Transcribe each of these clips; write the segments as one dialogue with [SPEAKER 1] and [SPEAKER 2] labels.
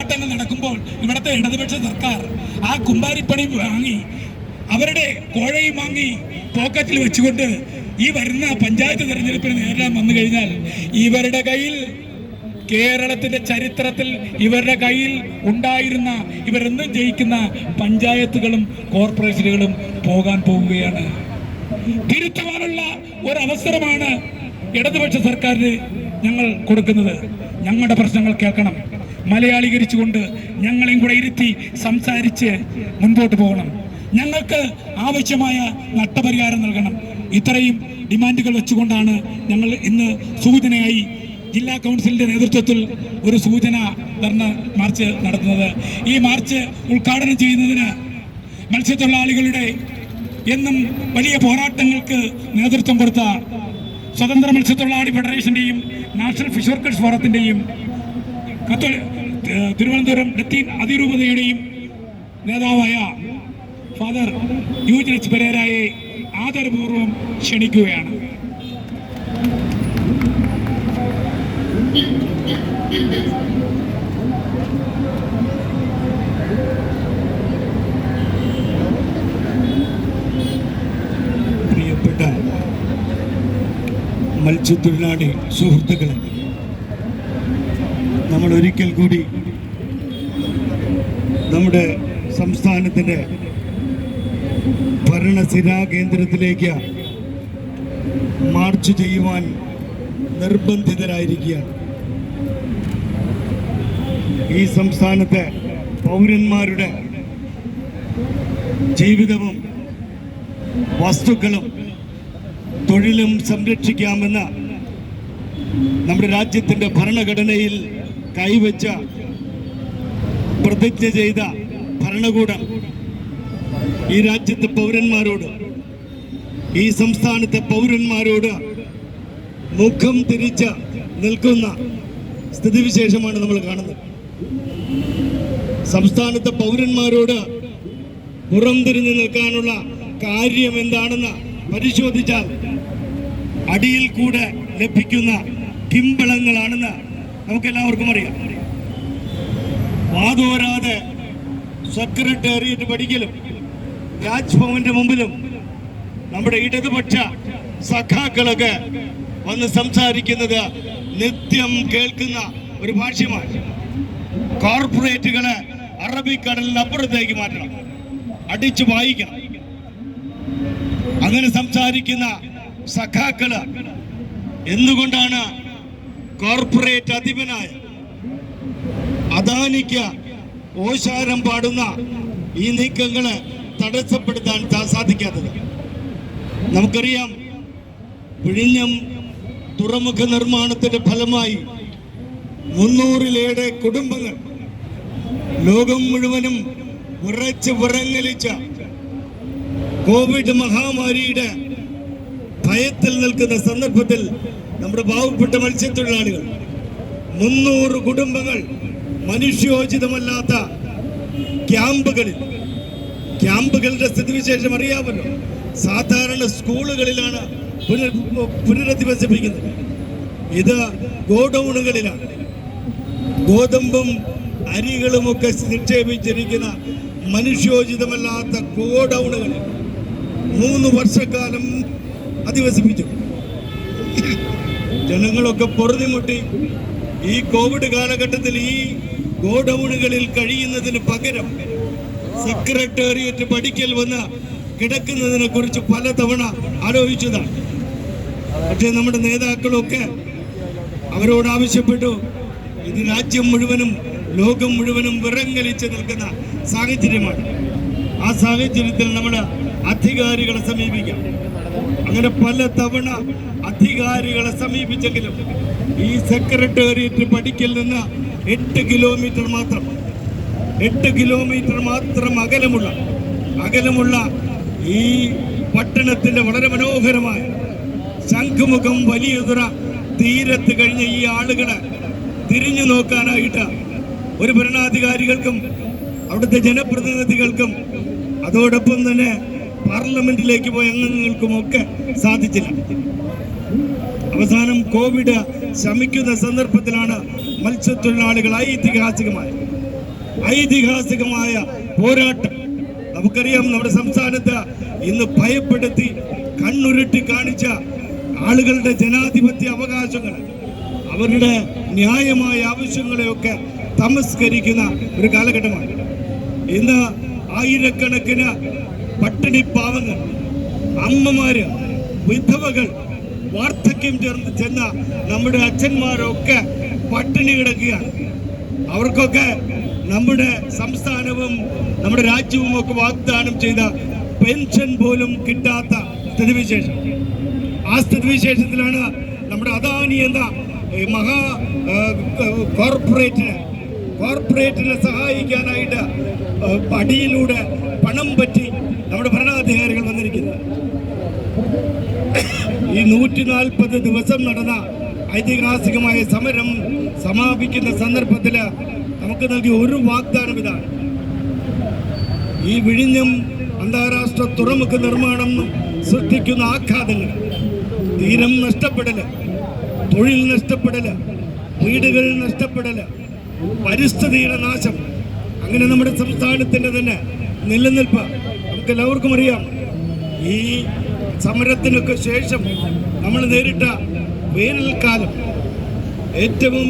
[SPEAKER 1] തന്നെ നടക്കുമ്പോൾ ഇവിടുത്തെ ഇടതുപക്ഷ സർക്കാർ ആ കുമ്പാരിപ്പണി വാങ്ങി അവരുടെ കോഴയും വാങ്ങി പോക്കറ്റിൽ വെച്ചുകൊണ്ട് ഈ വരുന്ന പഞ്ചായത്ത് തെരഞ്ഞെടുപ്പിന് നേരിടാൻ വന്നു കഴിഞ്ഞാൽ ഇവരുടെ കയ്യിൽ കേരളത്തിന്റെ ചരിത്രത്തിൽ ഇവരുടെ കയ്യിൽ ഉണ്ടായിരുന്ന ഇവരെന്നും ജയിക്കുന്ന പഞ്ചായത്തുകളും കോർപ്പറേഷനുകളും പോകാൻ പോവുകയാണ്. തിരുത്തുവാനുള്ള ഒരവസരമാണ് ഇടതുപക്ഷ സർക്കാരിന് ഞങ്ങൾ കൊടുക്കുന്നത്. ഞങ്ങളുടെ പ്രശ്നങ്ങൾ കേൾക്കണം. മലയാളീകരിച്ചുകൊണ്ട് ഞങ്ങളെയും കൂടെ ഇരുത്തി സംസാരിച്ച് മുൻപോട്ട് പോകണം. ഞങ്ങൾക്ക് ആവശ്യമായ നഷ്ടപരിഹാരം നൽകണം. ഇത്രയും ഡിമാൻഡുകൾ വെച്ചുകൊണ്ടാണ് ഞങ്ങൾ ഇന്ന് സൂചനയായി ജില്ലാ കൗൺസിലിന്റെ നേതൃത്വത്തിൽ ഒരു സൂചന ധർണ മാർച്ച് നടത്തുന്നത്. ഈ മാർച്ച് ഉദ്ഘാടനം ചെയ്യുന്നതിന് മത്സ്യത്തൊഴിലാളികളുടെ എന്നും വലിയ പോരാട്ടങ്ങൾക്ക് നേതൃത്വം കൊടുത്ത സ്വതന്ത്ര മത്സ്യത്തൊഴിലാളി ഫെഡറേഷന്റെയും നാഷണൽ ഫിഷ് വർക്കേഴ്സ് ഏഹ് തിരുവനന്തപുരം ലത്തീൻ അതിരൂപതയുടെയും നേതാവായ ഫാദർ യൂജൻ എച്ച് പെരേരായെ ആദരപൂർവം ക്ഷണിക്കുകയാണ്.
[SPEAKER 2] പ്രിയപ്പെട്ട മത്സ്യത്തൊഴിലാളി സുഹൃത്തുക്കളെ നമ്മൾ ഒരിക്കൽ കൂടി നമ്മുടെ സംസ്ഥാനത്തിന്റെ ഭരണസിരാ കേന്ദ്രത്തിലേക്ക് മാർച്ച് ചെയ്യുവാൻ നിർബന്ധിതരായിരിക്കുകയാണ് ഈ സംസ്ഥാനത്തെ പൗരന്മാരുടെ ജീവിതവും വസ്തുക്കളും തൊഴിലും സംരക്ഷിക്കാമെന്ന നമ്മുടെ രാജ്യത്തിന്റെ ഭരണഘടനയിൽ കൈവച്ച പ്രതിജ്ഞ ചെയ്ത ഭരണകൂടം ഈ രാജ്യത്തെ പൗരന്മാരോട് ഈ സംസ്ഥാനത്തെ പൗരന്മാരോട് മുഖം തിരിച്ച് നിൽക്കുന്ന സ്ഥിതിവിശേഷമാണ് നമ്മൾ കാണുന്നത്. സംസ്ഥാനത്തെ പൗരന്മാരോട് പുറംതിരിഞ്ഞു നിൽക്കാനുള്ള കാര്യം എന്താണെന്ന് പരിശോധിച്ചാൽ അടിയിൽ കൂടെ ലഭിക്കുന്ന കിമ്പളങ്ങളാണെന്ന് നമുക്കെല്ലാവർക്കും അറിയാം. വാതോരാതെ സെക്രട്ടേറിയറ്റ് പഠിക്കലും രാജ്ഭവന്റെ മുമ്പിലും നമ്മുടെ ഇടതുപക്ഷ സഖാക്കളൊക്കെ വന്ന് സംസാരിക്കുന്നത് നിത്യം കേൾക്കുന്ന ഒരു ഭാഷ്യമാണ്. കോർപ്പറേറ്റുകളെ അറബിക്കടലിനപ്പുറത്തേക്ക് മാറ്റണം. അടിച്ചു വായിക്കണം. അങ്ങനെ സംസാരിക്കുന്ന സഖാക്കൾ എന്തുകൊണ്ടാണ് കോർപ്പറേറ്റ് അധിപനായ അദാനിക്ക് ഓശാരം പാടുന്ന ഈ നീക്കങ്ങളെ തടസ്സപ്പെടുത്താൻ സാധിക്കാത്തത്. നമുക്കറിയാം വിഴിഞ്ഞം തുറമുഖ നിർമ്മാണത്തിന്റെ ഫലമായി മുന്നൂറിലേറെ കുടുംബങ്ങൾ ലോകം മുഴുവനും ഉറച്ച് വിറങ്ങലിച്ച കോവിഡ് മഹാമാരിയുടെ ഭയത്തിൽ നിൽക്കുന്ന സന്ദർഭത്തിൽ നമ്മുടെ പാവപ്പെട്ട മത്സ്യത്തൊഴിലാളികൾ മുന്നൂറ് കുടുംബങ്ങൾ മനുഷ്യോചിതമല്ലാത്ത ക്യാമ്പുകളിൽ ക്യാമ്പുകളുടെ സ്ഥിതിവിശേഷം അറിയാമല്ലോ. സാധാരണ സ്കൂളുകളിലാണ് പുനർ പുനരധിവസിപ്പിക്കുന്നത്. ഇത് ഗോഡൌണുകളിലാണ്. ഗോതമ്പും അരികളുമൊക്കെ നിക്ഷേപിച്ചിരിക്കുന്ന മനുഷ്യോചിതമല്ലാത്ത ഗോഡൌണുകളിൽ മൂന്ന് വർഷക്കാലം അധിവസിപ്പിച്ചു. ജനങ്ങളൊക്കെ പൊറുതിമുട്ടി ഈ കോവിഡ് കാലഘട്ടത്തിൽ ഈ ഗോഡൌണുകളിൽ കഴിയുന്നതിന് പകരം സെക്രട്ടേറിയറ്റ് പഠിക്കൽ വന്ന് കിടക്കുന്നതിനെ കുറിച്ച് പലതവണ ആലോചിച്ചതാണ്. പക്ഷേ നമ്മുടെ നേതാക്കളൊക്കെ അവരോട് ആവശ്യപ്പെട്ടു. ഇത് രാജ്യം മുഴുവനും ലോകം മുഴുവനും വിറങ്ങലിച്ച് നിൽക്കുന്ന സാഹചര്യമാണ്. ആ സാഹചര്യത്തിൽ നമ്മൾ അധികാരികളെ സമീപിക്കാം. അങ്ങനെ പല തവണ അധികാരികളെ സമീപിച്ചെങ്കിലും ഈ സെക്രട്ടേറിയറ്റ് പഠിക്കൽ നിന്ന് എട്ട് കിലോമീറ്റർ മാത്രം എട്ട് കിലോമീറ്റർ മാത്രം അകലമുള്ള അകലമുള്ള ഈ പട്ടണത്തിന്റെ വളരെ മനോഹരമായ ശംഖുമുഖം വലിയതുറ തീരത്ത് കഴിഞ്ഞ ഈ ആളുകളെ തിരിഞ്ഞു നോക്കാനായിട്ട് ഒരു ഭരണാധികാരികൾക്കും അവിടുത്തെ ജനപ്രതിനിധികൾക്കും അതോടൊപ്പം തന്നെ പാർലമെന്റിലേക്ക് പോയ അംഗങ്ങൾക്കും ഒക്കെ സാധിച്ചില്ല. അവസാനം കോവിഡ് ശമിക്കുന്ന സന്ദർഭത്തിലാണ് മത്സ്യത്തൊഴിലാളികൾ ഐതിഹാസികമായ ഐതിഹാസികമായ പോരാട്ടം. നമുക്കറിയാം നമ്മുടെ സംസ്ഥാനത്ത് ഇന്ന് ഭയപ്പെടുത്തി കണ്ണുരുട്ടി കാണിച്ച ആളുകളുടെ ജനാധിപത്യ അവകാശങ്ങൾ അവരുടെ ന്യായമായ ആവശ്യങ്ങളെയൊക്കെ തമസ്കരിക്കുന്ന ഒരു കാലഘട്ടമാണ്. ഇന്ന് ആയിരക്കണക്കിന് പട്ടിണി പാവങ്ങൾ അമ്മമാര് വിധവകൾ വാർദ്ധക്യം ചേർന്ന് ചെന്ന നമ്മുടെ അച്ഛന്മാരൊക്കെ പട്ടിണി കിടക്കുകയാണ്. അവർക്കൊക്കെ നമ്മുടെ സംസ്ഥാനവും നമ്മുടെ രാജ്യവും ഒക്കെ വാഗ്ദാനം ചെയ്ത പെൻഷൻ പോലും കിട്ടാത്ത സ്ഥിതിവിശേഷം. ആ സ്ഥിതിവിശേഷത്തിലാണ് നമ്മുടെ അദാനി എന്ന മഹാ കോർപ്പറേറ്റിന് കോർപ്പറേറ്റിനെ സഹായിക്കാനായിട്ട് അടിയിലൂടെ പണം പറ്റി നമ്മുടെ ഭരണാധികാരികൾ വന്നിരിക്കുന്നത് ഈ നൂറ്റി നാൽപ്പത് ദിവസം നടന്ന ഐതിഹാസികമായ സമരം സമാപിക്കുന്ന സന്ദർഭത്തിൽ നമുക്ക് നൽകിയ ഒരു വാഗ്ദാനം ഇതാണ്. ഈ വിഴിഞ്ഞം അന്താരാഷ്ട്ര തുറമുഖ നിർമ്മാണം സൃഷ്ടിക്കുന്ന ആഘാതങ്ങൾ തീരം നഷ്ടപ്പെടൽ തൊഴിൽ നഷ്ടപ്പെടൽ വീടുകൾ നഷ്ടപ്പെടൽ പരിസ്ഥിതിയുടെ നാശം അങ്ങനെ നമ്മുടെ സംസ്ഥാനത്തിന്റെ തന്നെ നിലനിൽപ്പ് നമുക്ക് എല്ലാവർക്കും അറിയാം. ഈ സമരത്തിനൊക്കെ ശേഷം നമ്മൾ നേരിട്ട വേനൽക്കാലം ഏറ്റവും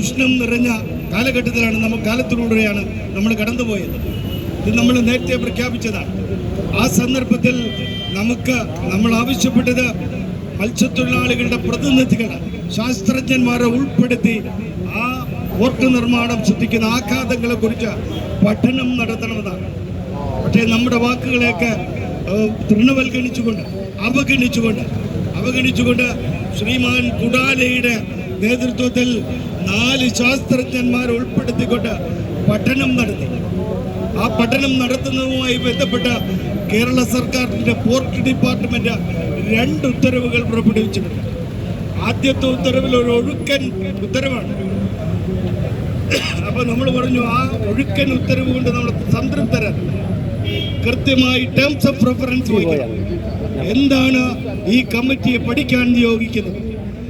[SPEAKER 2] ഉഷ്ണം നിറഞ്ഞ കാലഘട്ടത്തിലാണ് നമ്മൾ കാലത്തിലൂടെയാണ് നമ്മൾ കടന്നുപോയത്. ഇത് നമ്മൾ നേരത്തെ പ്രഖ്യാപിച്ചതാണ്. ആ സന്ദർഭത്തിൽ നമുക്ക് നമ്മൾ ആവശ്യപ്പെട്ടത് മത്സ്യത്തൊഴിലാളികളുടെ പ്രതിനിധികൾ ശാസ്ത്രജ്ഞന്മാരെ ഉൾപ്പെടുത്തി ആ പോർട്ട് നിർമ്മാണം ശ്രദ്ധിക്കുന്ന ആഘാതങ്ങളെ കുറിച്ച് പഠനം നടത്തണമെന്നാണ്. പക്ഷേ നമ്മുടെ വാക്കുകളെയൊക്കെ തൃണവൽഗണിച്ചുകൊണ്ട് അവഗണിച്ചുകൊണ്ട് അവഗണിച്ചുകൊണ്ട് ശ്രീമാൻ കുടാലയുടെ നേതൃത്വത്തിൽ നാല് ശാസ്ത്രജ്ഞന്മാരെ ഉൾപ്പെടുത്തിക്കൊണ്ട് പഠനം നടത്തി. ആ പഠനം നടത്തുന്നതുമായി ബന്ധപ്പെട്ട കേരള സർക്കാരിന്റെ പോർട്ട് ഡിപ്പാർട്ട്മെന്റ് രണ്ട് ഉത്തരവുകൾ പുറപ്പെടുവിച്ചിട്ടുണ്ട്. ആദ്യത്തെ ഉത്തരവിൽ ഒരു ഒഴുക്കൻ ഉത്തരവാണ്. അപ്പൊ നമ്മൾ പറഞ്ഞു ആ ഒഴുക്കൻ ഉത്തരവ് കൊണ്ട് നമ്മൾ സംതൃപ്തരാണ്. കൃത്യമായി ടേംസ് ഓഫ് റെഫറൻസ് വയ്ക്കണം എന്താണ് ഈ കമ്മിറ്റിയെ പഠിക്കാൻ നിയോഗിക്കുന്നത്?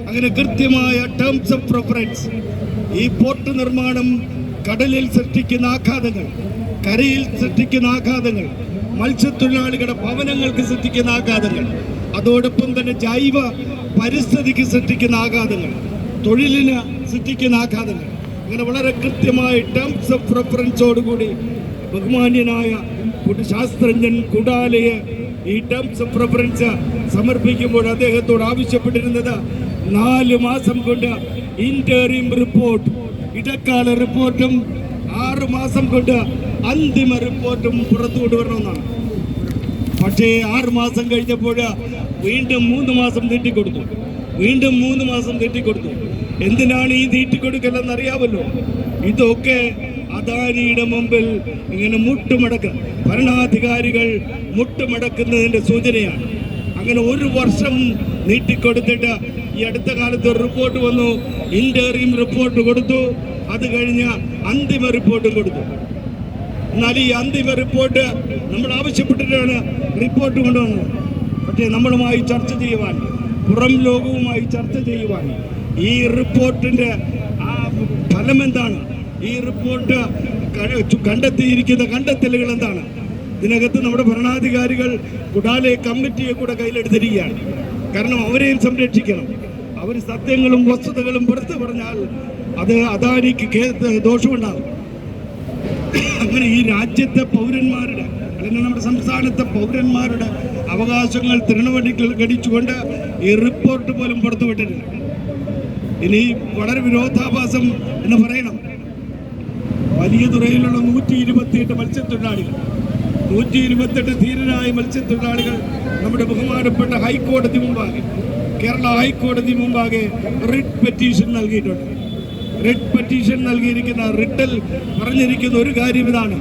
[SPEAKER 2] അങ്ങനെ കൃത്യമായ ടേംസ് ഓഫ് റെഫറൻസ് ഈ പോർട്ട് നിർമ്മാണം കടലിൽ സൃഷ്ടിക്കുന്ന ആഘാതങ്ങൾ കരയിൽ സൃഷ്ടിക്കുന്ന ആഘാതങ്ങൾ മത്സ്യത്തൊഴിലാളികളുടെ ഭവനങ്ങൾക്ക് സൃഷ്ടിക്കുന്ന ആഘാതങ്ങൾ അതോടൊപ്പം തന്നെ ജൈവ പരിസ്ഥിതിക്ക് സൃഷ്ടിക്കുന്ന ആഘാതങ്ങൾ തൊഴിലിന് സൃഷ്ടിക്കുന്ന ആഘാതങ്ങൾ. അങ്ങനെ വളരെ കൃത്യമായ ടേംസ് ഓഫ് റെഫറൻസോടുകൂടി ബഹുമാന്യനായ ശാസ്ത്രജ്ഞൻ കുടാലയെ ഈ ടേംസ് ഓഫ് റെഫറൻസ് സമർപ്പിക്കുമ്പോൾ അദ്ദേഹത്തോട് ആവശ്യപ്പെട്ടിരുന്നത് നാല് മാസം കൊണ്ട് ഇന്റേറിയം റിപ്പോർട്ട് ഇടക്കാല റിപ്പോർട്ടും ആറ് മാസം കൊണ്ട് അന്തിമ റിപ്പോർട്ടും പുറത്തു കൊണ്ടുവരണമെന്നാണ്. പക്ഷേ ആറ് മാസം കഴിഞ്ഞപ്പോൾ വീണ്ടും മൂന്ന് മാസം നീട്ടിക്കൊടുത്തു. വീണ്ടും മൂന്ന് മാസം നീട്ടിക്കൊടുത്തു. എന്തിനാണ് ഈ തീട്ടിക്കൊടുക്കലെന്ന് അറിയാമല്ലോ ഇതൊക്കെ അദാനിയുടെ മുമ്പിൽ ഇങ്ങനെ മുട്ടുമടക്ക ഭരണാധികാരികൾ മുട്ടുമടക്കുന്നതിന്റെ സൂചനയാണ്. അങ്ങനെ ഒരു വർഷം നീട്ടിക്കൊടുത്തിട്ട് ഈ അടുത്ത കാലത്ത് ഒരു റിപ്പോർട്ട് വന്നു. ഇന്റർവ്യൂ റിപ്പോർട്ട് കൊടുത്തു. അത് കഴിഞ്ഞ അന്തിമ റിപ്പോർട്ടും കൊടുത്തു. എന്നാൽ ഈ അന്തിമ റിപ്പോർട്ട് നമ്മൾ ആവശ്യപ്പെട്ടിട്ടാണ് റിപ്പോർട്ട് കൊണ്ടുവന്നത്. പക്ഷേ നമ്മളുമായി ചർച്ച ചെയ്യുവാൻ പുറം ലോകവുമായി ചർച്ച ചെയ്യുവാൻ ഈ റിപ്പോർട്ടിന്റെ ആ ഫലം എന്താണ്? ഈ റിപ്പോർട്ട് കണ്ടെത്തിയിരിക്കുന്ന കണ്ടെത്തലുകൾ എന്താണ്? ഇതിനകത്ത് നമ്മുടെ ഭരണാധികാരികൾ കുടാലെ കമ്മിറ്റിയെ കൂടെ കയ്യിലെടുത്തിരിക്കുകയാണ്. കാരണം അവരെയും സംരക്ഷിക്കണം. അവർ സത്യങ്ങളും വസ്തുതകളും പുറത്തു പറഞ്ഞാൽ അത് അദാനിക്ക് ദോഷമുണ്ടാകും. അങ്ങനെ ഈ രാജ്യത്തെ പൗരന്മാരുടെ അല്ലെങ്കിൽ നമ്മുടെ സംസ്ഥാനത്തെ പൗരന്മാരുടെ അവകാശങ്ങൾ തൃണവടികൾ ഗണിച്ചുകൊണ്ട് ഈ റിപ്പോർട്ട് പോലും പുറത്തുവിട്ടിട്ടില്ല. ഇനി വളരെ വിരോധാഭാസം എന്ന് പറയണം. വലിയ തുറയിലുള്ള നൂറ്റി ഇരുപത്തിയെട്ട് മത്സ്യത്തൊഴിലാളികൾ നൂറ്റി ഇരുപത്തെട്ട് ധീരരായ മത്സ്യത്തൊഴിലാളികൾ നമ്മുടെ ബഹുമാനപ്പെട്ട ഹൈക്കോടതി മുമ്പാകെ കേരള ഹൈക്കോടതി മുമ്പാകെ റിട്ട് പെറ്റീഷൻ നൽകിയിട്ടുണ്ട്. റിട്ട് പെറ്റീഷൻ നൽകിയിരിക്കുന്ന റിട്ടിൽ പറഞ്ഞിരിക്കുന്ന ഒരു കാര്യം ഇതാണ്.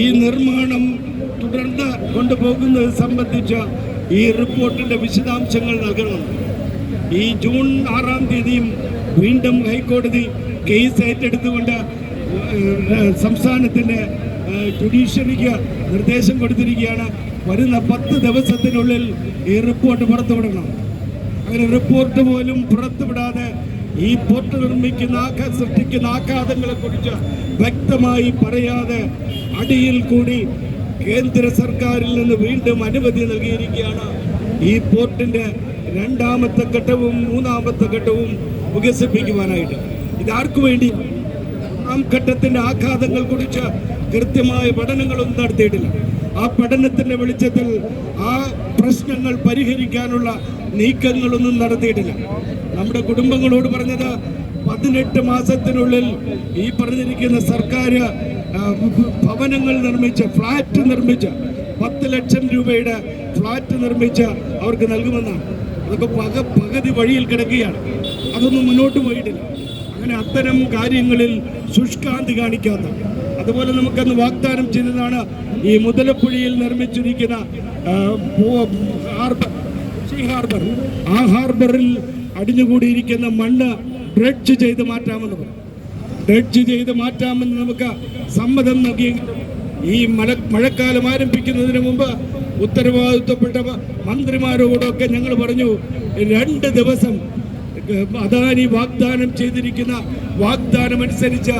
[SPEAKER 2] ഈ നിർമ്മാണം തുടർന്ന് കൊണ്ടുപോകുന്നത് സംബന്ധിച്ച ഈ റിപ്പോർട്ടിന്റെ വിശദാംശങ്ങൾ നൽകണം. ഈ ജൂൺ ആറാം തീയതിയും വീണ്ടും ഹൈക്കോടതി കേസ് ഏറ്റെടുത്തുകൊണ്ട് ഏഹ്, ജുഡീഷ്യറിക്ക് നിർദ്ദേശം കൊടുത്തിരിക്കുകയാണ്. വരുന്ന പത്ത് ദിവസത്തിനുള്ളിൽ ഈ റിപ്പോർട്ട് പുറത്തുവിടണം. അങ്ങനെ റിപ്പോർട്ട് പോലും പുറത്തുവിടാതെ ഈ പോർട്ട് നിർമ്മിക്കുന്ന സൃഷ്ടിക്കുന്ന ആഘാതങ്ങളെ കുറിച്ച് വ്യക്തമായി പറയാതെ അടിയിൽ കൂടി കേന്ദ്ര സർക്കാരിൽ നിന്ന് വീണ്ടും അനുമതി നൽകിയിരിക്കുകയാണ്. ഈ പോർട്ടിന്റെ രണ്ടാമത്തെ ഘട്ടവും മൂന്നാമത്തെ ഘട്ടവും വികസിപ്പിക്കുവാനായിട്ട്. ഇതാർക്കു വേണ്ടി ഘട്ടത്തിന്റെ ആഘാതങ്ങൾ കുറിച്ച് കൃത്യമായ പഠനങ്ങളൊന്നും നടത്തിയിട്ടില്ല. ആ പഠനത്തിന്റെ വെളിച്ചത്തിൽ ആ പ്രശ്നങ്ങൾ പരിഹരിക്കാനുള്ള നീക്കങ്ങളൊന്നും നടത്തിയിട്ടില്ല. നമ്മുടെ കുടുംബങ്ങളോട് പറഞ്ഞത് പതിനെട്ട് മാസത്തിനുള്ളിൽ ഈ പറഞ്ഞിരിക്കുന്ന സർക്കാർ ഭവനങ്ങൾ നിർമ്മിച്ച് ഫ്ലാറ്റ് നിർമ്മിച്ച് പത്ത് ലക്ഷം രൂപയുടെ ഫ്ലാറ്റ് നിർമ്മിച്ച് അവർക്ക് നൽകുമെന്നാണ്. അതൊക്കെ പക പകുതി വഴിയിൽ കിടക്കുകയാണ്. അതൊന്നും മുന്നോട്ട് പോയിട്ടില്ല. അങ്ങനെ അത്തരം കാര്യങ്ങളിൽ ശുഷ്കാന്തി കാണിക്കാത്ത. അതുപോലെ നമുക്കന്ന് വാഗ്ദാനം ചെയ്തതാണ് ഈ മുതലപ്പുഴയിൽ നിർമ്മിച്ചിരിക്കുന്ന ഹാർബർ സീ ഹാർബർ. ആ ഹാർബറിൽ അടിഞ്ഞുകൂടിയിരിക്കുന്ന മണ്ണ് ഡ്രഡ്ജ് ചെയ്ത് മാറ്റാമെന്ന് ഡ്രഡ്ജ് ചെയ്ത് മാറ്റാമെന്ന് നമുക്ക് സമ്മതം നൽകി ഈ മഴ മഴക്കാലം ആരംഭിക്കുന്നതിന് മുമ്പ് ഉത്തരവാദിത്വപ്പെട്ട മന്ത്രിമാരോടൊക്കെ ഞങ്ങൾ പറഞ്ഞു രണ്ട് ദിവസം അദാനി വാഗ്ദാനം ചെയ്തിരിക്കുന്ന വാഗ്ദാനം അനുസരിച്ച്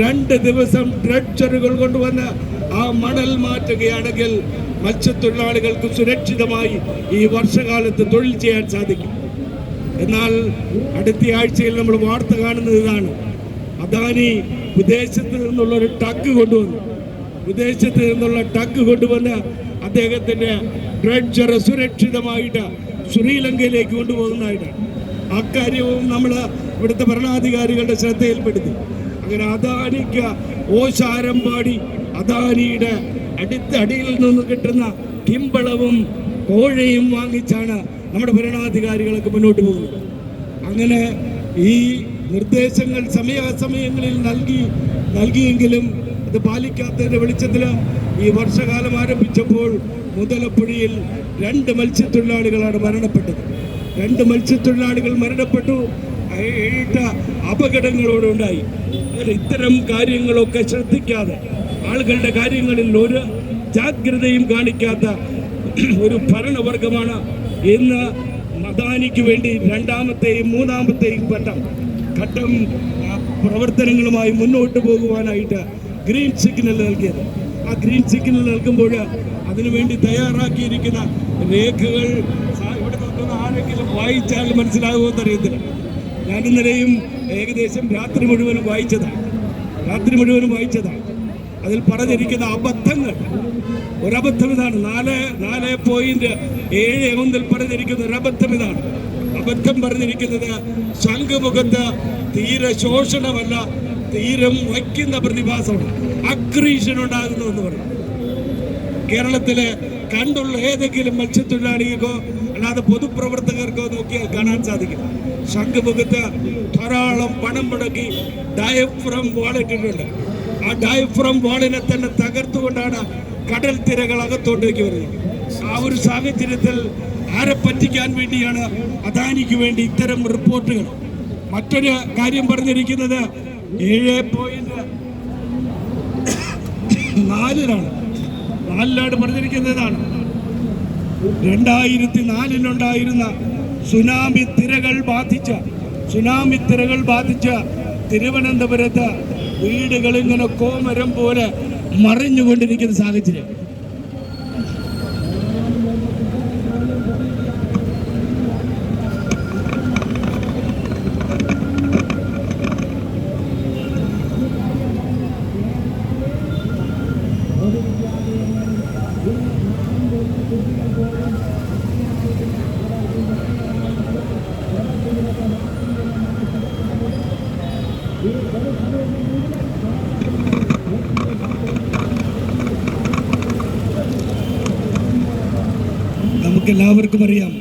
[SPEAKER 2] രണ്ട് ദിവസം ഡ്രഡ്ജറുകൾ കൊണ്ടുവന്ന് ആ മണൽ മാറ്റുകയാണെങ്കിൽ മത്സ്യത്തൊഴിലാളികൾക്ക് സുരക്ഷിതമായി ഈ വർഷകാലത്ത് തൊഴിൽ ചെയ്യാൻ സാധിക്കും. എന്നാൽ അടുത്ത ആഴ്ചയിൽ നമ്മൾ വാർത്ത കാണുന്നത് ഇതാണ്. അദാനി വിദേശത്ത് നിന്നുള്ള ഒരു ടഗ് കൊണ്ടുവന്നു. വിദേശത്ത് നിന്നുള്ള ടഗ് കൊണ്ടുവന്ന് അദ്ദേഹത്തിന്റെ ഡ്രഡ്ജർ സുരക്ഷിതമായിട്ട് ശ്രീലങ്കയിലേക്ക് കൊണ്ടുപോകുന്നതായിട്ടാണ്. അക്കാര്യവും നമ്മൾ ഇവിടുത്തെ ഭരണാധികാരികളുടെ ശ്രദ്ധയിൽപ്പെടുത്തി. അങ്ങനെ അദാനിക്ക് ഓശാരം പാടി അദാനിയുടെ അടുത്ത അടിയിൽ നിന്ന് കിട്ടുന്ന കിമ്പളവും കോഴയും വാങ്ങിച്ചാണ് നമ്മുടെ ഭരണാധികാരികളൊക്കെ മുന്നോട്ട് പോകുന്നത്. അങ്ങനെ ഈ നിർദ്ദേശങ്ങൾ സമയാസമയങ്ങളിൽ നൽകി നൽകിയെങ്കിലും അത് പാലിക്കാത്തതിന്റെ വെളിച്ചത്തിൽ ഈ വർഷകാലം ആരംഭിച്ചപ്പോൾ മുതലപ്പുഴയിൽ രണ്ട് മത്സ്യത്തൊഴിലാളികളാണ് മരണപ്പെട്ടത്. രണ്ട് മത്സ്യത്തൊഴിലാളികൾ മരണപ്പെട്ടു. ഏട്ട അപകടങ്ങളോടെ ഉണ്ടായി അങ്ങനെ ഇത്തരം കാര്യങ്ങളൊക്കെ ശ്രദ്ധിക്കാതെ ആളുകളുടെ കാര്യങ്ങളിൽ ഒരു ജാഗ്രതയും കാണിക്കാത്ത ഒരു ഭരണവർഗമാണ് ഇന്ന് മദാനിക്ക് വേണ്ടി രണ്ടാമത്തെയും മൂന്നാമത്തെയും ഘട്ടം. ഘട്ടം പ്രവർത്തനങ്ങളുമായി മുന്നോട്ട് പോകുവാനായിട്ട് ഗ്രീൻ സിഗ്നൽ നൽകിയത്. ആ ഗ്രീൻ സിഗ്നൽ നൽകുമ്പോൾ അതിനുവേണ്ടി തയ്യാറാക്കിയിരിക്കുന്ന രേഖകൾ ആരെങ്കിലും വായിച്ചാൽ മനസ്സിലാകുമെന്ന് അറിയത്തില്ല. ഞാൻ ഇന്നലെയും ഏകദേശം രാത്രി മുഴുവനും വായിച്ചതാണ് രാത്രി മുഴുവനും വായിച്ചതാണ് അതിൽ പറഞ്ഞിരിക്കുന്ന അബദ്ധങ്ങൾ. ഒരബദ്ധം ഇതാണ്. നാല് നാല് പോയിന്റ് ഏഴ് ഒന്നിൽ പറഞ്ഞിരിക്കുന്ന ഒരബദ്ധം ഇതാണ്. അബദ്ധം പറഞ്ഞിരിക്കുന്നത് ശംഖുമുഖത്ത് തീരെ ശോഷണമല്ല തീരം വയ്ക്കുന്ന പ്രതിഭാസമാണ്. അക്രീഷൻ ഉണ്ടാകുന്നു എന്ന് പറഞ്ഞു കേരളത്തിലെ കണ്ടുള്ള ഏതെങ്കിലും മത്സ്യത്തൊഴിലാളികൾക്കോ അല്ലാതെ പൊതുപ്രവർത്തകർക്കോ നോക്കിയാൽ കാണാൻ സാധിക്കും ശംഖുമുഖത്ത് ധാരാളം പണം മുടക്കി ഡയഫ്രം വാളിട്ടിട്ടുണ്ട് ആ ഡയഫ്രം വാളിനെ തന്നെ തകർത്തുകൊണ്ടാണ് കടൽ തിരകൾ അകത്തോട്ടേക്ക് വരുന്നത്. ആ ഒരു സാഹചര്യത്തിൽ ആരെ പറ്റിക്കാൻ വേണ്ടിയാണ് അദാനിക്ക് വേണ്ടി ഇത്തരം റിപ്പോർട്ടുകൾ. മറ്റൊരു കാര്യം പറഞ്ഞിരിക്കുന്നത് ഏഴ് പോയിന്റ് നാലിലാണ്. നാലിലാണ് പറഞ്ഞിരിക്കുന്നതാണ്. രണ്ടായിരത്തി നാലിലുണ്ടായിരുന്ന സുനാമി തിരകൾ ബാധിച്ച സുനാമി തിരകൾ ബാധിച്ച തിരുവനന്തപുരത്ത് വീടുകൾ ഇങ്ങനെ കോമരം പോലെ മറിഞ്ഞുകൊണ്ടിരിക്കുന്ന സാഹചര്യം. നമുക്കെല്ലാവർക്കും അറിയാം.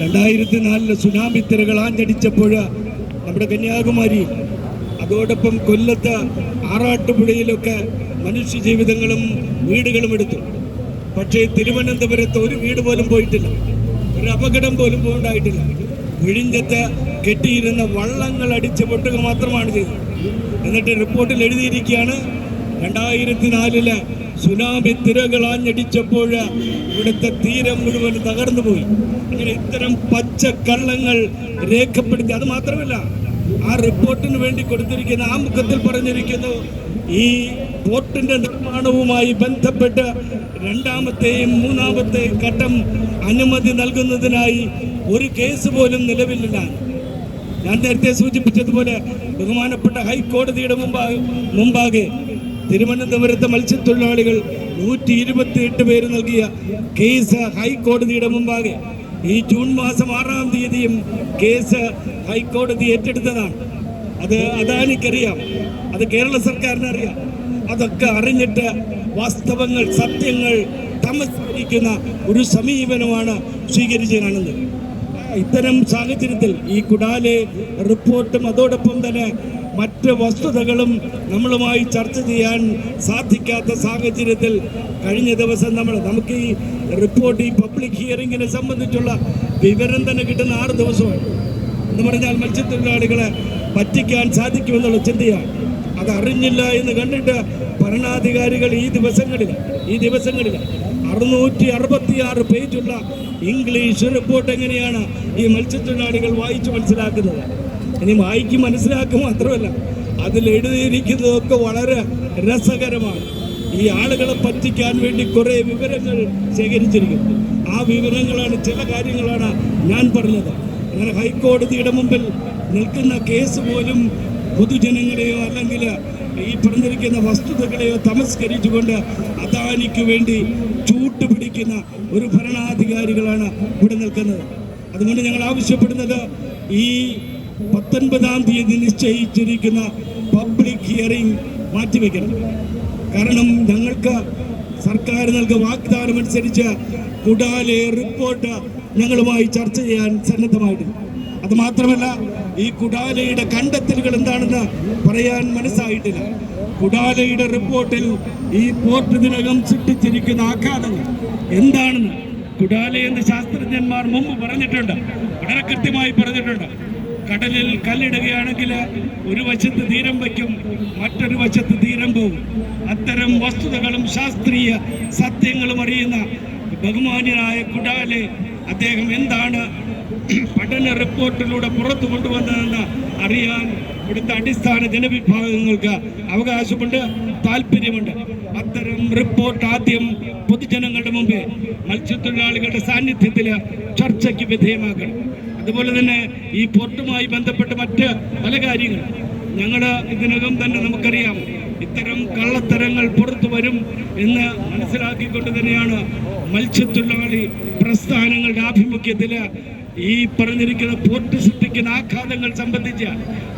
[SPEAKER 2] രണ്ടായിരത്തി നാലിലെ സുനാമി തിരകൾ ആഞ്ഞടിച്ചപ്പോൾ നമ്മുടെ കന്യാകുമാരി അതോടൊപ്പം കൊല്ലത്ത് ആറാട്ടുപുഴയിലൊക്കെ മനുഷ്യ ജീവിതങ്ങളും വീടുകളും എടുത്തു. പക്ഷേ തിരുവനന്തപുരത്ത് ഒരു വീട് പോലും പോയിട്ടില്ല. ഒരു അപകടം പോലും ഉണ്ടായിട്ടില്ല. വിഴിഞ്ഞത്ത് കെട്ടിയിരുന്ന വള്ളങ്ങൾ അടിച്ച് പൊട്ടുക മാത്രമാണ് ചെയ്തത്. എന്നിട്ട് റിപ്പോർട്ടിൽ എഴുതിയിരിക്കുകയാണ് രണ്ടായിരത്തി നാലിൽ സുനാമി തിരകൾ ആഞ്ഞടിച്ചപ്പോൾ ഇവിടുത്തെ തീരം മുഴുവൻ തകർന്നുപോയി അങ്ങനെ ഇത്തരം പച്ചക്കള്ളങ്ങൾ രേഖപ്പെടുത്തി അത് മാത്രമല്ല ആ റിപ്പോർട്ടിന് വേണ്ടി കൊടുത്തിരിക്കുന്ന ആമുഖത്തിൽ മുഖത്തിൽ പറഞ്ഞിരിക്കുന്നു ഈ പോർട്ടിന്റെ നിർമ്മാണവുമായി ബന്ധപ്പെട്ട് രണ്ടാമത്തെയും മൂന്നാമത്തെയും ഘട്ടം അനുമതി നൽകുന്നതിനായി ഒരു കേസ് പോലും നിലവിലില്ല. ഞാൻ നേരത്തെ സൂചിപ്പിച്ചതുപോലെ ബഹുമാനപ്പെട്ട ഹൈക്കോടതിയുടെ മുമ്പാകെ മുമ്പാകെ തിരുവനന്തപുരത്തെ മത്സ്യത്തൊഴിലാളികൾ നൂറ്റി ഇരുപത്തിയെട്ട് പേര് നൽകിയ കേസ് ഹൈക്കോടതിയുടെ മുമ്പാകെ. ഈ ജൂൺ മാസം ആറാം തീയതിയും കേസ് ഹൈക്കോടതി ഏറ്റെടുത്തതാണ്. അത് അദാനിക്കറിയാം അത് കേരള സർക്കാരിന് അറിയാം. അതൊക്കെ അറിഞ്ഞിട്ട് വാസ്തവങ്ങൾ സത്യങ്ങൾ തമസ്കരിക്കുന്ന ഒരു സമീപനമാണ് സ്വീകരിച്ചു കാണുന്നത് ഇത്തരം സാഹചര്യത്തിൽ ഈ കുടാലെ റിപ്പോർട്ടും അതോടൊപ്പം തന്നെ മറ്റ് വസ്തുതകളും നമ്മളുമായി ചർച്ച ചെയ്യാൻ സാധിക്കാത്ത സാഹചര്യത്തിൽ കഴിഞ്ഞ ദിവസം നമ്മൾ നമുക്ക് ഈ റിപ്പോർട്ട് ഈ പബ്ലിക് ഹിയറിങ്ങിനെ സംബന്ധിച്ചുള്ള വിവരം തന്നെ കിട്ടുന്ന ആറ് ദിവസമാണ് എന്ന് പറഞ്ഞാൽ മത്സ്യത്തൊഴിലാളികളെ പറ്റിക്കാൻ സാധിക്കുമെന്നുള്ള ചിന്തയാണ്. അത് അറിഞ്ഞില്ല എന്ന് കണ്ടിട്ട് ഭരണാധികാരികൾ ഈ ദിവസങ്ങളിൽ ഈ ദിവസങ്ങളിൽ അറുന്നൂറ്റി അറുപത്തി ആറ് പേജുള്ള ഇംഗ്ലീഷ് റിപ്പോർട്ട് എങ്ങനെയാണ് ഈ മത്സ്യത്തൊഴിലാളികൾ വായിച്ചു മനസ്സിലാക്കുന്നത്? ഇനി വായിക്ക് മനസ്സിലാക്കുക മാത്രമല്ല അതിൽ എഴുതിയിരിക്കുന്നതൊക്കെ വളരെ രസകരമാണ്. ഈ ആളുകളെ പറ്റിക്കാൻ വേണ്ടി കുറേ വിവരങ്ങൾ ശേഖരിച്ചിരിക്കുന്നു. ആ വിവരങ്ങളാണ് ചില കാര്യങ്ങളാണ് ഞാൻ പറഞ്ഞത്. അങ്ങനെ ഹൈക്കോടതിയുടെ മുമ്പിൽ നിൽക്കുന്ന കേസ് പോലും പൊതുജനങ്ങളെയോ അല്ലെങ്കിൽ ഈ പറഞ്ഞിരിക്കുന്ന വസ്തുതകളെയോ തമസ്കരിച്ചുകൊണ്ട് അദാനിക്ക് വേണ്ടി ചൂട്ടുപിടിക്കുന്ന ഒരു ഭരണാധികാരികളാണ് ഇവിടെ നിൽക്കുന്നത്. അതുകൊണ്ട് ഞങ്ങൾ ആവശ്യപ്പെടുന്നത് ഈ പത്തൊൻപതാം തീയതി നിശ്ചയിച്ചിരിക്കുന്ന പബ്ലിക് ഹിയറിംഗ് മാറ്റിവെക്കണം. കാരണം ഞങ്ങൾക്ക് സർക്കാർ നൽകിയ വാഗ്ദാനം അനുസരിച്ച് കുടാലെ റിപ്പോർട്ട് ഞങ്ങളുമായി ചർച്ച ചെയ്യാൻ സന്നദ്ധമായിട്ടുണ്ട്. അത് മാത്രമല്ല ഈ കുടാലയുടെ കണ്ടെത്തലുകൾ എന്താണെന്ന് പറയാൻ മനസ്സായിട്ടില്ല. കുടാലയുടെ റിപ്പോർട്ടിൽ ഈ പോർട്ട് ഇതിനകം സൃഷ്ടിച്ചിരിക്കുന്ന ആഘാതങ്ങൾ എന്താണെന്ന് കുടാല എന്ന് ശാസ്ത്രജ്ഞന്മാർ മുമ്പ് പറഞ്ഞിട്ടുണ്ട്. വളരെ കൃത്യമായി പറഞ്ഞിട്ടുണ്ട്. കടലിൽ കല്ലിടുകയാണെങ്കിൽ ഒരു വശത്ത് തീരം വയ്ക്കും മറ്റൊരു വശത്ത് തീരം പോവും. അത്തരം വസ്തുതകളും ശാസ്ത്രീയ സത്യങ്ങളും അറിയുന്ന ബഹുമാന്യനായ കുടാലെ അദ്ദേഹം എന്താണ് പഠന റിപ്പോർട്ടിലൂടെ പുറത്തു കൊണ്ടുവന്നതെന്ന് അറിയാൻ ഇവിടുത്തെ അടിസ്ഥാന ജനവിഭാഗങ്ങൾക്ക് അവകാശമുണ്ട് താല്പര്യമുണ്ട് അത്തരം റിപ്പോർട്ട് ആദ്യം പൊതുജനങ്ങളുടെ മുമ്പേ മത്സ്യത്തൊഴിലാളികളുടെ സാന്നിധ്യത്തിൽ ചർച്ചയ്ക്ക് വിധേയമാക്കണം അതുപോലെ തന്നെ ഈ പോർട്ടുമായി ബന്ധപ്പെട്ട് മറ്റ് പല കാര്യങ്ങൾ. ഞങ്ങൾ ഇതിനകം തന്നെ നമുക്കറിയാം ഇത്തരം കള്ളത്തരങ്ങൾ പുറത്തു വരും എന്ന് മനസ്സിലാക്കിക്കൊണ്ട് തന്നെയാണ് മത്സ്യത്തൊഴിലാളി പ്രസ്ഥാനങ്ങളുടെ ആഭിമുഖ്യത്തിൽ ഈ പറഞ്ഞിരിക്കുന്ന പോർട്ട് സൃഷ്ടിക്കുന്ന ആഘാതങ്ങൾ സംബന്ധിച്ച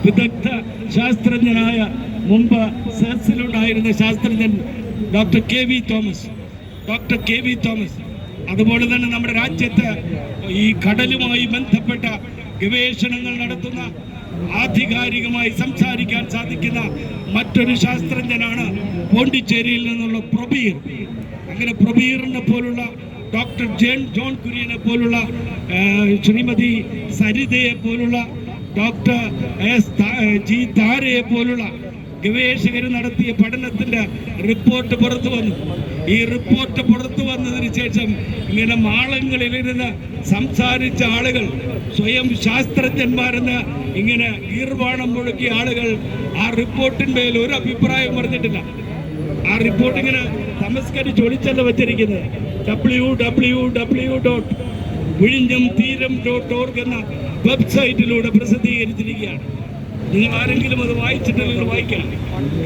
[SPEAKER 2] വിദഗ്ധ ശാസ്ത്രജ്ഞനായ മുമ്പ് സെസ്സിലുണ്ടായിരുന്ന ശാസ്ത്രജ്ഞൻ doctor K V Thomas. Doctor K V Thomas. അതുപോലെ തന്നെ നമ്മുടെ രാജ്യത്ത് ഈ കടലുമായി ബന്ധപ്പെട്ട ഗവേഷണങ്ങൾ നടത്തുന്ന ആധികാരികമായി സംസാരിക്കാൻ സാധിക്കുന്ന മറ്റൊരു ശാസ്ത്രജ്ഞനാണ് പോണ്ടിച്ചേരിയിൽ നിന്നുള്ള പ്രബീർ. അങ്ങനെ പ്രബീറിനെ പോലുള്ള ഡോക്ടർ ജേൺ ജോൺ കുര്യനെ പോലുള്ള ശ്രീമതി സരിതയെ പോലുള്ള ഡോക്ടർ എസ് ജി താരയെ പോലുള്ള ഗവേഷകർ നടത്തിയ പഠനത്തിന്റെ റിപ്പോർട്ട് പുറത്തു വന്നു. ഈ റിപ്പോർട്ട് പുറത്തു വന്നതിന് ശേഷം ഇങ്ങനെ മാളങ്ങളിലിരുന്ന് സംസാരിച്ച ആളുകൾ സ്വയം ശാസ്ത്രജ്ഞന്മാരെന്ന് ഇങ്ങനെ ഗീർവാണം മുഴുക്കിയ ആളുകൾ ആ റിപ്പോർട്ടിന്മേൽ ഒരു അഭിപ്രായം പറഞ്ഞിട്ടില്ല. ആ റിപ്പോർട്ട് ഇങ്ങനെ ഒളിച്ചല്ല വെച്ചിരിക്കുന്നത്. ഡബ്ല്യു ഡബ്ല്യു ഡബ്ല്യു ഡോട്ട് വിഴിഞ്ഞം തീരം ഡോട്ട് ഓർഗ് എന്ന വെബ്സൈറ്റിലൂടെ പ്രസിദ്ധീകരിച്ചിരിക്കുകയാണ്. നിങ്ങൾ ആരെങ്കിലും അത് വായിച്ചിട്ടില്ലെങ്കിൽ വായിക്കണം.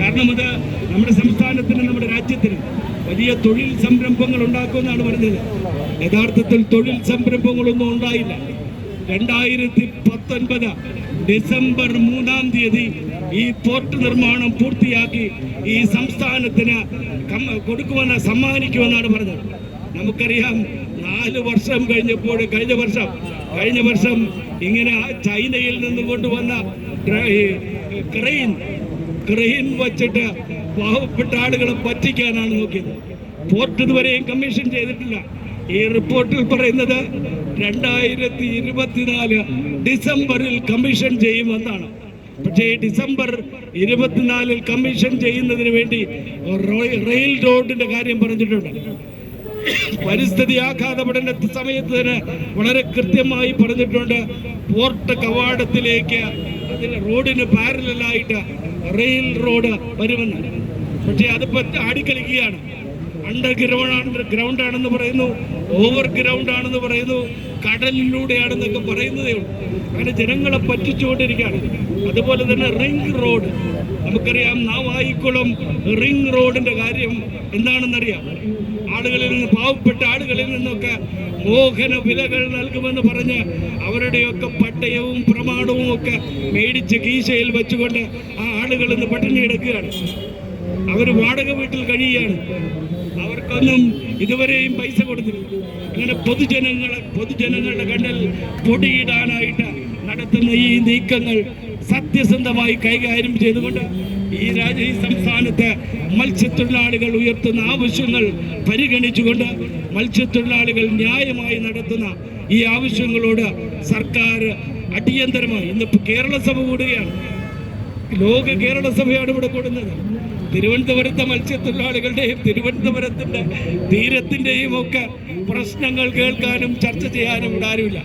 [SPEAKER 2] കാരണം അത് നമ്മുടെ സംസ്ഥാനത്തിനും നമ്മുടെ രാജ്യത്തിനും വലിയ തൊഴിൽ സംരംഭങ്ങൾ ഉണ്ടാക്കുമെന്നാണ് പറഞ്ഞത്. യഥാർത്ഥത്തിൽ തൊഴിൽ സംരംഭങ്ങളൊന്നും ഉണ്ടായില്ല. രണ്ടായിരത്തി പത്തൊൻപത് ഡിസംബർ മൂന്നാം തീയതി ഈ പോർട്ട് നിർമ്മാണം പൂർത്തിയാക്കി ഈ സംസ്ഥാനത്തിന് കൊടുക്കുമെന്ന് സമ്മാനിക്കുമെന്നാണ് പറഞ്ഞത്. നമുക്കറിയാം നാല് വർഷം കഴിഞ്ഞപ്പോൾ കഴിഞ്ഞ വർഷം കഴിഞ്ഞ വർഷം ഇങ്ങനെ ചൈനയിൽ നിന്ന് കൊണ്ടുവന്ന ക്രെയിൻ ക്രെയിൻ വച്ചിട്ട് പാവപ്പെട്ട ആളുകളെ പറ്റിക്കാനാണ് നോക്കിയത്. പോർട്ട് ഇതുവരെയും കമ്മീഷൻ ചെയ്തിട്ടില്ല. ഈ റിപ്പോർട്ടിൽ പറയുന്നത് രണ്ടായിരത്തി ഇരുപത്തിനാല് ഡിസംബറിൽ കമ്മീഷൻ ചെയ്യുമെന്നാണ്. പക്ഷേ ഡിസംബർ ഇരുപത്തിനാലിൽ കമ്മീഷൻ ചെയ്യുന്നതിന് വേണ്ടി റെയിൽ റോഡിന്റെ കാര്യം പറഞ്ഞിട്ടുണ്ട്. പരിസ്ഥിതി ആഘാത പഠന സമയത്ത് തന്നെ വളരെ കൃത്യമായി പറഞ്ഞിട്ടുണ്ട്. പോർട്ട് കവാടത്തിലേക്ക് റോഡിന് പാരലായിട്ട് റെയിൽ റോഡ് വരുമെന്ന്. പക്ഷേ അതിപ്പോ ആടിക്കളിക്കുകയാണ്. അണ്ടർ ഗ്രൗണ്ട് ഗ്രൗണ്ട് ആണെന്ന് പറയുന്നു. ഓവർ ഗ്രൗണ്ട് ആണെന്ന് പറയുന്നു. കടലിലൂടെയാണെന്നൊക്കെ പറയുന്നതേ ഉള്ളൂ. അങ്ങനെ ജനങ്ങളെ പറ്റിച്ചുകൊണ്ടിരിക്കുകയാണ്. അതുപോലെ തന്നെ റിംഗ് റോഡ്. നമുക്കറിയാം നാവായിക്കുളം റിംഗ് റോഡിന്റെ കാര്യം എന്താണെന്നറിയാം. ആളുകളിൽ നിന്ന് പാവപ്പെട്ട ആളുകളിൽ നിന്നൊക്കെ മോഹന വിലകൾ നൽകുമെന്ന് പറഞ്ഞ് അവരുടെയൊക്കെ പട്ടയവും പ്രമാണവും ഒക്കെ മേടിച്ച് കീശയിൽ വെച്ചുകൊണ്ട് ആ ആളുകൾ ഇന്ന് പട്ടിണി കിടക്കുകയാണ്. അവർ വാടക വീട്ടിൽ കഴിയുകയാണ്. അവർക്കൊന്നും ഇതുവരെയും പൈസ കൊടുത്തില്ല. അങ്ങനെ പൊതുജനങ്ങളെ പൊതുജനങ്ങളുടെ കണ്ണിൽ പൊടിയിടാനായിട്ട് നടത്തുന്ന ഈ നീക്കങ്ങൾ സത്യസന്ധമായി കൈകാര്യം ചെയ്തുകൊണ്ട് ഈ രാജ്യ ഈ സംസ്ഥാനത്ത് മത്സ്യത്തൊഴിലാളികൾ ഉയർത്തുന്ന ആവശ്യങ്ങൾ പരിഗണിച്ചുകൊണ്ട് മത്സ്യത്തൊഴിലാളികൾ ന്യായമായി നടത്തുന്ന ഈ ആവശ്യങ്ങളോട് സർക്കാർ അടിയന്തരമായി ഇന്നിപ്പോൾ കേരള സഭ കൂടുകയാണ്. ലോക കേരള സഭയാണ് ഇവിടെ കൂടുന്നത്. തിരുവനന്തപുരത്തെ മത്സ്യത്തൊഴിലാളികളുടെയും തിരുവനന്തപുരത്തിന്റെ തീരത്തിന്റെയും ഒക്കെ പ്രശ്നങ്ങൾ കേൾക്കാനും ചർച്ച ചെയ്യാനും ഇവിടെ ആരുമില്ല.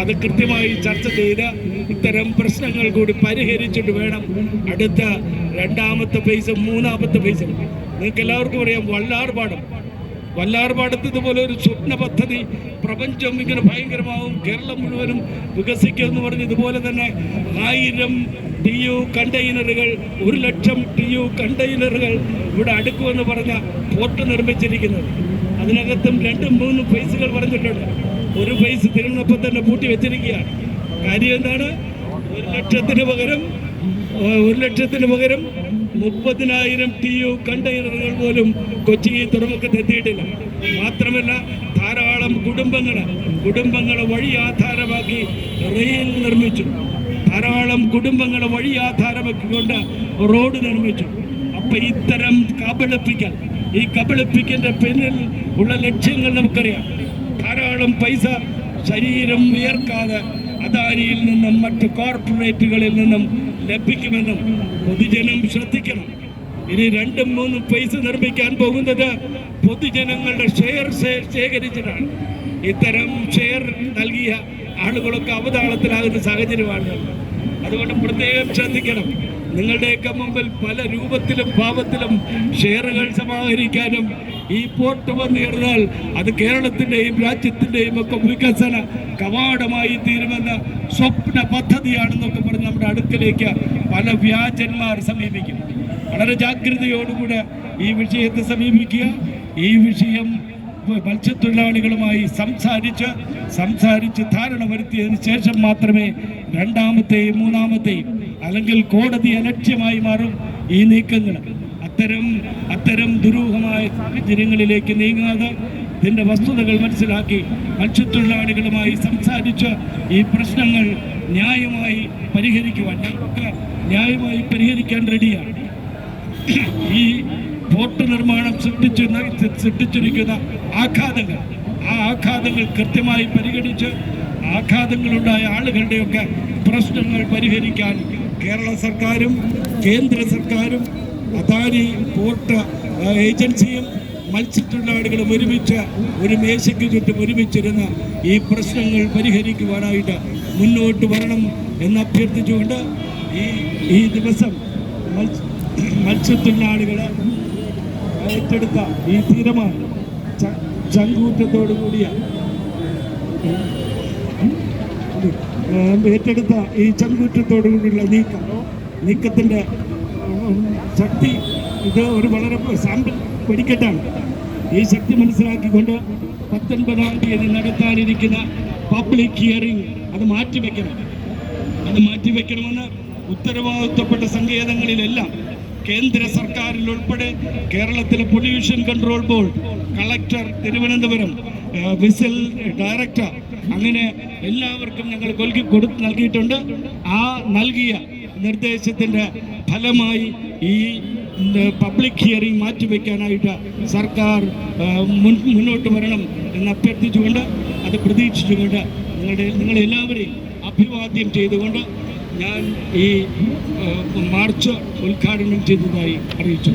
[SPEAKER 2] അത് കൃത്യമായി ചർച്ച ചെയ്ത് ഇത്തരം പ്രശ്നങ്ങൾ കൂടി പരിഹരിച്ചിട്ട് വേണം അടുത്ത രണ്ടാമത്തെ ഫേസും മൂന്നാമത്തെ ഫേസും നിങ്ങൾക്ക് എല്ലാവർക്കും അറിയാം വല്ലാർപാടം വല്ലാർപാടത്ത് ഇതുപോലെ ഒരു സ്വപ്ന പദ്ധതി പ്രപഞ്ചം ഇങ്ങനെ ഭയങ്കരമാവും കേരളം മുഴുവനും വികസിക്കും എന്ന് പറഞ്ഞ് ഇതുപോലെ തന്നെ ആയിരം ടി യു കണ്ടെയ്നറുകൾ ഒരു ലക്ഷം ടി യു കണ്ടെയ്നറുകൾ ഇവിടെ അടുക്കുമെന്ന് പറഞ്ഞ പോർട്ട് നിർമ്മിച്ചിരിക്കുന്നത്. അതിനകത്തും രണ്ടും മൂന്നും ഫേസുകൾ പറഞ്ഞിട്ടുണ്ട്. ഒരു ഫേസ് തീർന്നപ്പോൾ തന്നെ പൂട്ടി വെച്ചിരിക്കുകയാണ്. കാര്യം എന്താണ്? ഒരു ലക്ഷത്തിന് പകരം ഒരു ലക്ഷത്തിന് പകരം മുപ്പതിനായിരം ടി യു കണ്ടെയ്നറുകൾ പോലും കൊച്ചി തുറമുഖത്ത് എത്തിയിട്ടില്ല. മാത്രമല്ല ധാരാളം കുടുംബങ്ങൾ കുടുംബങ്ങൾ വഴി ആധാരമാക്കി റെയിൽ നിർമ്മിച്ചു. ധാരാളം കുടുംബങ്ങൾ വഴി ആധാരമാക്കിക്കൊണ്ട് റോഡ് നിർമ്മിച്ചു. അപ്പൊ ഇത്തരം കബളിപ്പിക്കൽ ഈ കബളിപ്പിക്കലിന്റെ പിന്നിൽ ഉള്ള ലക്ഷ്യങ്ങൾ നമുക്കറിയാം. ധാരാളം പൈസ ശരീരം ഉയർക്കാതെ അദാനിയിൽ നിന്നും മറ്റ് കോർപ്പറേറ്റുകളിൽ നിന്നും ലഭിക്കുമെന്നും പൊതുജനം ശ്രദ്ധിക്കണം. ഇനി രണ്ടും മൂന്നും പൈസ നിർമ്മിക്കാൻ പോകുന്നത് പൊതുജനങ്ങളുടെ ഷെയർ ശേഖരിച്ചിട്ടാണ് ഇത്തരം ഷെയർ നൽകിയ ആളുകളൊക്കെ അവതാളത്തിലാകുന്ന സാഹചര്യമാണ്. അതുകൊണ്ട് പ്രത്യേകം ശ്രദ്ധിക്കണം. നിങ്ങളുടെയൊക്കെ മുമ്പിൽ പല രൂപത്തിലും ഭാവത്തിലും ഷെയറുകൾ സമാഹരിക്കാനും ഈ പോർട്ട് വന്നിരുന്നാൽ അത് കേരളത്തിന്റെയും രാജ്യത്തിന്റെയും ഒക്കെ വികസന കവാടമായി തീരുമെന്ന സ്വപ്ന പദ്ധതിയാണെന്നൊക്കെ പറഞ്ഞ് നമ്മുടെ അടുക്കലേക്ക് പല വ്യാജന്മാർ സമീപിക്കും. വളരെ ജാഗ്രതയോടുകൂടെ ഈ വിഷയത്തെ സമീപിക്കുക. ഈ വിഷയം മത്സ്യത്തൊഴിലാളികളുമായി സംസാരിച്ച് സംസാരിച്ച് ധാരണ വരുത്തിയതിന് ശേഷം മാത്രമേ രണ്ടാമത്തെയും മൂന്നാമത്തെയും അല്ലെങ്കിൽ കോടതി അലക്ഷ്യമായി മാറും ഈ നീക്കങ്ങൾ. അത്തരം അത്തരം ദുരൂഹമായ സാഹചര്യങ്ങളിലേക്ക് നീങ്ങാതെ ഇതിന്റെ വസ്തുതകൾ മനസ്സിലാക്കി മത്സ്യത്തൊഴിലാളികളുമായി സംസാരിച്ച് ഈ പ്രശ്നങ്ങൾ ന്യായമായി പരിഹരിക്കുവാൻ ഞങ്ങൾക്ക് ന്യായമായി പരിഹരിക്കാൻ റെഡിയാണ്. ഈ പോർട്ട് നിർമ്മാണം സൃഷ്ടിച്ചു സൃഷ്ടിച്ചിരിക്കുന്ന ആഘാതങ്ങൾ ആ ആഘാതങ്ങൾ കൃത്യമായി പരിഗണിച്ച് ആഘാതങ്ങളുണ്ടായ ആളുകളുടെയൊക്കെ പ്രശ്നങ്ങൾ പരിഹരിക്കാൻ കേരള സർക്കാരും കേന്ദ്ര സർക്കാരും അദാനി പോർട്ട് ഏജൻസിയും മത്സ്യത്തൊഴിലാളികളും ഒരുമിച്ച് ഒരു മേശയ്ക്ക് ചുറ്റും ഒരുമിച്ചിരുന്ന് ഈ പ്രശ്നങ്ങൾ പരിഹരിക്കുവാനായിട്ട് മുന്നോട്ട് വരണം എന്ന് അഭ്യർത്ഥിച്ചുകൊണ്ട് ഈ ഈ ദിവസം മത്സ്യ മത്സ്യത്തൊഴിലാളികളെ ഏറ്റെടുത്ത ഈ തീരുമാനം ചങ്കൂറ്റത്തോടു കൂടിയ ഏറ്റെടുത്ത ഈ ചങ്കൂറ്റത്തോടു കൂടിയുള്ള നീക്കം. നീക്കത്തിന്റെ ശക്തി ഇത് ഒരു വളരെ സാമ്പിൾ വെടിക്കെട്ടാണ്. ഈ ശക്തി മനസ്സിലാക്കിക്കൊണ്ട് പത്തൊൻപതാം തീയതി നടത്താനിരിക്കുന്ന പബ്ലിക് ഹിയറിംഗ് അത് മാറ്റിവെക്കണം. അത് മാറ്റിവെക്കണമെന്ന് ഉത്തരവാദിത്വപ്പെട്ട സങ്കേതങ്ങളിലെല്ലാം കേന്ദ്ര സർക്കാരിൽ ഉൾപ്പെടെ കേരളത്തിലെ pollution control board collector Thiruvananthapuram whistle director അങ്ങനെ എല്ലാവർക്കും ഞങ്ങൾ കൊൽക്കി കൊടുത്ത് നൽകിയിട്ടുണ്ട്. ആ നൽകിയ നിർദ്ദേശത്തിന്റെ ഫലമായി ഈ പബ്ലിക് ഹിയറിംഗ് മാറ്റിവെക്കാനായിട്ട് സർക്കാർ മുൻ മുന്നോട്ട് വരണം എന്ന് അഭ്യർത്ഥിച്ചുകൊണ്ട് അത് പ്രതീക്ഷിച്ചുകൊണ്ട് നിങ്ങളുടെ നിങ്ങളെല്ലാവരെയും അഭിവാദ്യം ചെയ്തുകൊണ്ട് ഞാൻ ഈ മാർച്ച് ഉദ്ഘാടനം ചെയ്തതായി അറിയിച്ചു.